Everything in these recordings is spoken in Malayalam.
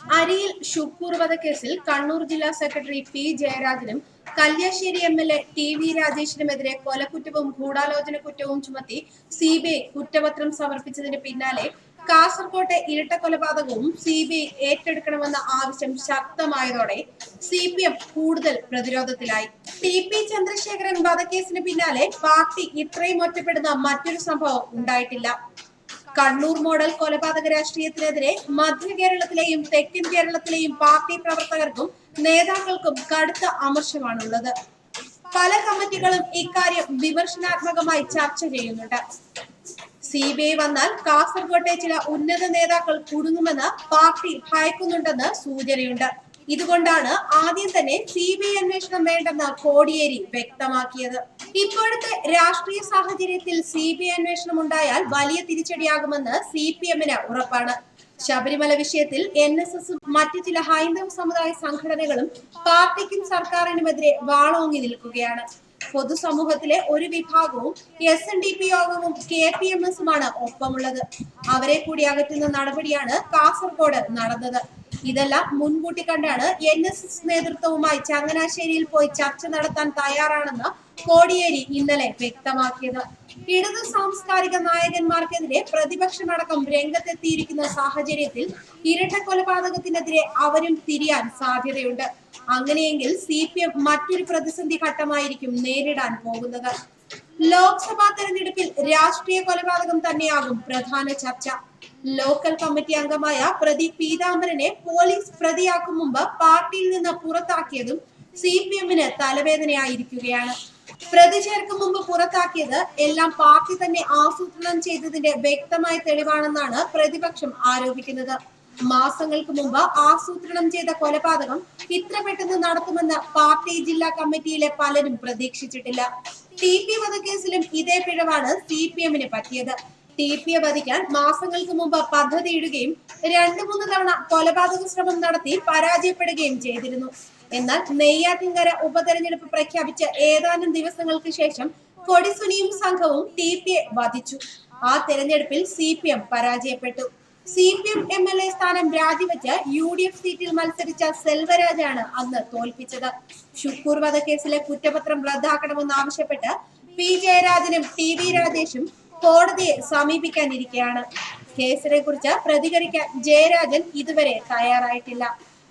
അരിയിൽ ഷുക്കൂർ വധക്കേസിൽ കണ്ണൂർ ജില്ലാ secretary P ജയരാജനും Kalliasseri M L A T V രാജേഷിനുമെതിരെ കൊലക്കുറ്റവും ഗൂഢാലോചന കുറ്റവും ചുമത്തി സി ബി ഐ കുറ്റപത്രം സമർപ്പിച്ചതിന് പിന്നാലെ കാസർകോട്ടെ ഇരട്ട കൊലപാതകവും സി ബി ഐ ഏറ്റെടുക്കണമെന്ന ആവശ്യം ശക്തമായതോടെ സി പി എം കൂടുതൽ പ്രതിരോധത്തിലായി. ടി പി ചന്ദ്രശേഖരൻ വധക്കേസിന് പിന്നാലെ പാർട്ടി ഇത്രയും ഒറ്റപ്പെടുന്ന മറ്റൊരു സംഭവം ഉണ്ടായിട്ടില്ല. കണ്ണൂർ മോഡൽ കൊലപാതക രാഷ്ട്രീയത്തിനെതിരെ മധ്യ കേരളത്തിലെയും തെക്കൻ കേരളത്തിലെയും പാർട്ടി പ്രവർത്തകർക്കും നേതാക്കൾക്കും കടുത്ത അമർശമാണുള്ളത് പല കമ്മിറ്റികളും ഇക്കാര്യം വിമർശനാത്മകമായി ചർച്ച ചെയ്യുന്നുണ്ട്. സി ബി ഐ വന്നാൽ കാസർകോട്ടെ ചില ഉന്നത നേതാക്കൾ കുടുങ്ങുമെന്ന് പാർട്ടി ഭയക്കുന്നുണ്ടെന്ന് സൂചനയുണ്ട്. ഇതുകൊണ്ടാണ് ആദ്യം തന്നെ സി ബി ഐ അന്വേഷണം വേണ്ടെന്ന് കോടിയേരി വ്യക്തമാക്കിയത്. ഇപ്പോഴത്തെ രാഷ്ട്രീയ സാഹചര്യത്തിൽ സി ബി ഐ അന്വേഷണം ഉണ്ടായാൽ വലിയ തിരിച്ചടിയാകുമെന്ന് സി പി എമ്മിന് ഉറപ്പാണ്. ശബരിമല വിഷയത്തിൽ എൻ എസ് എസും മറ്റു ചില ഹൈന്ദവ സമുദായ സംഘടനകളും പാർട്ടിക്കും സർക്കാരിനുമെതിരെ വാളോങ്ങി നിൽക്കുകയാണ്. പൊതുസമൂഹത്തിലെ ഒരു വിഭാഗവും എസ് എൻ ഡി പി യോഗവും കെ പി എം എസുമാണ് ഒപ്പമുള്ളത്. അവരെ കൂടി അകറ്റുന്ന നടപടിയാണ് കാസർഗോഡ് നടന്നത്. ഇതെല്ലാം മുൻകൂട്ടി കണ്ടാണ് എൻ എസ് എസ് നേതൃത്വവുമായി ചങ്ങനാശ്ശേരിയിൽ പോയി ചർച്ച നടത്താൻ തയ്യാറാണെന്ന് കോടിയേരി ഇന്നലെ വ്യക്തമാക്കിയത്. ഇടത് സാംസ്കാരിക നായകന്മാർക്കെതിരെ പ്രതിപക്ഷമടക്കം രംഗത്തെത്തിയിരിക്കുന്ന സാഹചര്യത്തിൽ ഇരട്ട കൊലപാതകത്തിനെതിരെ അവരും തിരിയാൻ സാധ്യതയുണ്ട്. അങ്ങനെയെങ്കിൽ സി പി എം മറ്റൊരു പ്രതിസന്ധി ഘട്ടമായിരിക്കും നേരിടാൻ പോകുന്നത്. ലോക്സഭാ തെരഞ്ഞെടുപ്പിൽ രാഷ്ട്രീയ കൊലപാതകം തന്നെയാകും പ്രധാന ചർച്ച. ലോക്കൽ കമ്മിറ്റി അംഗമായ പ്രതി പീതാംബരനെ പോലീസ് പ്രതിയാക്കും മുമ്പ് പാർട്ടിയിൽ നിന്ന് പുറത്താക്കിയതും സി പി എമ്മിന് തലവേദനയായിരിക്കുകയാണ്. പ്രതി ചേർക്കും മുമ്പ് പുറത്താക്കിയത് എല്ലാം പാർട്ടി തന്നെ ആസൂത്രണം ചെയ്തതിന്റെ വ്യക്തമായ തെളിവാണെന്നാണ് പ്രതിപക്ഷം ആരോപിക്കുന്നത്. മാസങ്ങൾക്ക് മുമ്പ് ആസൂത്രണം ചെയ്ത കൊലപാതകം ഇത്ര പെട്ടെന്ന് നടത്തുമെന്ന് പാർട്ടി ജില്ലാ കമ്മിറ്റിയിലെ പലരും പ്രതീക്ഷിച്ചിട്ടില്ല. ടി പി വധക്കേസിലും ഇതേ പിഴവാണ് സി പി എമ്മിന് പറ്റിയത്. ടി പിയെ വധിക്കാൻ മാസങ്ങൾക്ക് മുമ്പ് പദ്ധതിയിടുകയും രണ്ടു മൂന്ന് തവണ കൊലപാതക ശ്രമം നടത്തി പരാജയപ്പെടുകയും ചെയ്തിരുന്നു. എന്നാൽ നെയ്യാറ്റിൻകര ഉപതെരഞ്ഞെടുപ്പ് പ്രഖ്യാപിച്ച ഏതാനും ദിവസങ്ങൾക്ക് ശേഷം കൊടിസുനിയും സംഘവും ടി പിയെ വധിച്ചു. ആ തെരഞ്ഞെടുപ്പിൽ സി പി എം പരാജയപ്പെട്ടു. C P M M L A സ്ഥാനം രാജിവെച്ച് യു ഡി എഫ് സീറ്റിൽ മത്സരിച്ച സെൽവരാജാണ് അന്ന് തോൽപ്പിച്ചത്. ഷുക്കൂർ വധക്കേസിലെ കുറ്റപത്രം റദ്ദാക്കണമെന്നാവശ്യപ്പെട്ട് പി ജയരാജനും ടി വി രാജേഷും കോടതിയെ സമീപിക്കാനിരിക്കെയാണ്. കേസിനെ കുറിച്ച് പ്രതികരിക്കാൻ ജയരാജൻ ഇതുവരെ തയ്യാറായിട്ടില്ല.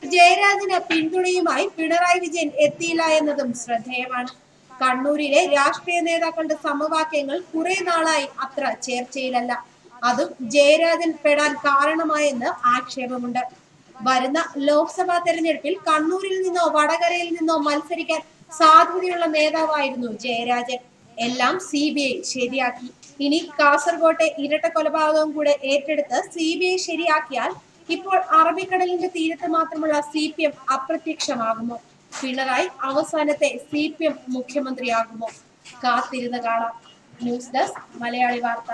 ജയരാജന് പിന്തുണയുമായി പിണറായി വിജയൻ എത്തിയില്ല എന്നതും ശ്രദ്ധേയമാണ്. കണ്ണൂരിലെ രാഷ്ട്രീയ നേതാക്കളുടെ സമവാക്യങ്ങൾ കുറെ നാളായി അത്ര ചേർച്ചയിലല്ല. അതും ജയരാജൻ പെടാൻ കാരണമായെന്ന് ആക്ഷേപമുണ്ട്. വരുന്ന ലോക്സഭാ തെരഞ്ഞെടുപ്പിൽ കണ്ണൂരിൽ നിന്നോ വടകരയിൽ നിന്നോ മത്സരിക്കാൻ സാധ്യതയുള്ള നേതാവായിരുന്നു ജയരാജൻ. എല്ലാം സി ബി ഐ ശരിയാക്കി. ഇനി കാസർകോട്ടെ ഇരട്ട കൊലപാതകം കൂടെ ഏറ്റെടുത്ത് സി ബി ഐ ശരിയാക്കിയാൽ ഇപ്പോൾ അറബിക്കടലിന്റെ തീരത്ത് മാത്രമുള്ള സി പി എം അപ്രത്യക്ഷമാകുമോ? പിണറായി അവസാനത്തെ സി പി എം മുഖ്യമന്ത്രിയാകുമോ? കാത്തിരുന്ന് കാണാം. ന്യൂസ് ഡെസ്ക് മലയാളി വാർത്ത.